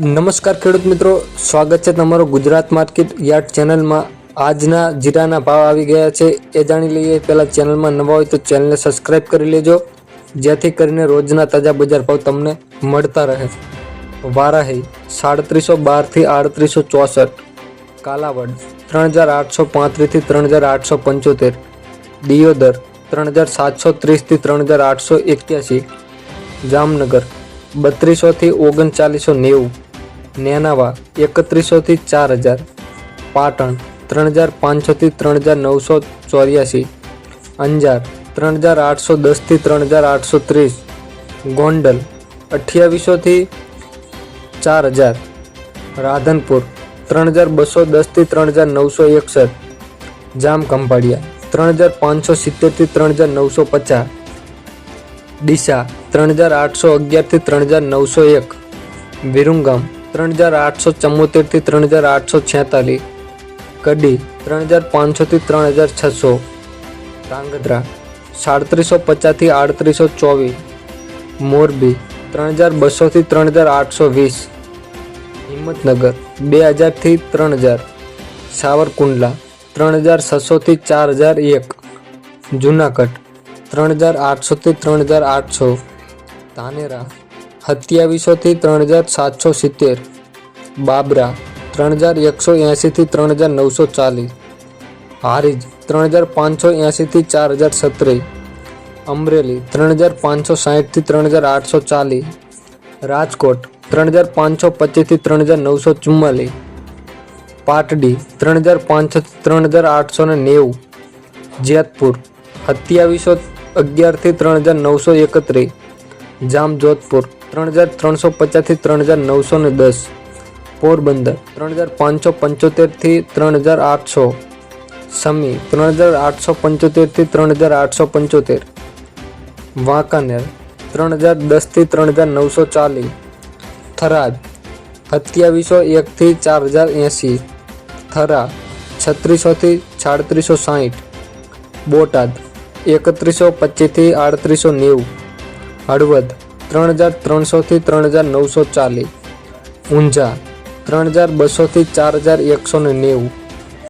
નમસ્કાર ખેડૂત મિત્રો, સ્વાગત છે તમારો ગુજરાત માર્કેટ યાર્ડ ચેનલમાં. આજના જીરાના ભાવ આવી ગયા છે, એ જાણી લઈએ. પહેલાં ચેનલમાં નવા હોય તો ચેનલને સબસ્ક્રાઇબ કરી લેજો, જેથી કરીને રોજના તાજા બજાર ભાવ તમને મળતા રહે. વારાહી સાડત્રીસો બારથી આડત્રીસો ચોસઠ, કાલાવડ ત્રણ હજાર આઠસો પાંત્રીસથી ત્રણ હજાર આઠસો પંચોતેર, દિયોદર ત્રણ હજાર સાતસો ત્રીસથી ત્રણ હજાર આઠસો એક્યાસી, જામનગર બત્રીસોથી ઓગણચાલીસો નેવું નેનાવા એકત્રીસોથી ચાર હજાર પાટણ ત્રણ હજાર પાંચસોથી ત્રણ હજાર નવસો ચોર્યાસી અંજાર ત્રણ હજાર આઠસો દસથી ત્રણ હજાર આઠસો ત્રીસ ગોંડલ અઠ્યાવીસોથી ચાર હજાર રાધનપુર ત્રણ હજાર બસો દસથી ત્રણ હજાર નવસો એકસઠ જામ ખંભાળિયા ત્રણ હજાર પાંચસો સિત્તેરથી ત્રણ હજાર નવસો પચાસ ડીસા ત્રણ હજાર આઠસો અગિયારથી ત્રણ હજાર નવસો એક વિરુંગામ ત્રણ હજાર આઠસો ચુમ્મોતેરથી ત્રણ હજાર આઠસો છેતાલીસ. કડી, ત્રણ હજાર પાંચસોથી ત્રણ હજાર છસો. ધ્રાંગધ્રા સાડત્રીસો પચાસથી આડત્રીસો ચોવીસ. મોરબી, ત્રણ હજાર બસોથી ત્રણ હજાર આઠસો વીસ. હિંમતનગર, બે હજારથી ત્રણ હજાર. સાવરકુંડલા, ત્રણ હજાર છસોથી ચાર હજાર એક. જુનાગઢ, ત્રણ હજાર આઠસોથી ત્રણ હજાર આઠસો. ધાનેરા સત્યાવીસોથી ત્રણ હજાર સાતસો સિત્તેર બાબરા ત્રણ હજાર એકસો એંશીથી ત્રણ હજાર નવસો ચાલીસ હારીજ ત્રણ હજાર પાંચસો એંશીથી ચાર હજાર સત્રીસ અમરેલી ત્રણ હજાર પાંચસો સાહીઠથી ત્રણ હજાર આઠસો ચાલીસ રાજકોટ ત્રણ હજાર પાંચસો પચીસથી ત્રણ હજાર નવસો ચુમ્માલીસ પાટડી ત્રણ હજાર પાંચસોથી ત્રણ હજાર આઠસો ને નેવું જેતપુર સત્યાવીસો અગિયારથી ત્રણ હજાર નવસો એકત્રીસ જામજોધપુર ત્રણ હજાર ત્રણસો પચાસથી ત્રણ હજાર નવસો ને દસ. પોરબંદર, ત્રણ હજાર પાંચસો પંચોતેરથી ત્રણ હજાર આઠસો. સમી, ત્રણ હજાર આઠસો પંચોતેરથી ત્રણ હજાર આઠસો પંચોતેર. વાંકાનેર, ત્રણ હજાર દસથી ત્રણ હજાર નવસો ચાલીસ. થરાદ, સત્યાવીસો એકથી ચાર હજાર એંસી. થરા, છત્રીસોથી સાડત્રીસો સાહીઠ. બોટાદ, એકત્રીસો પચીસથી આડત્રીસો નેવું. હળવદ ત્રણ હજાર ત્રણસોથી ત્રણ હજાર નવસો ચાલીસ, ઊંઝા ત્રણ હજાર બસોથી ચાર હજાર એકસો ને નેવું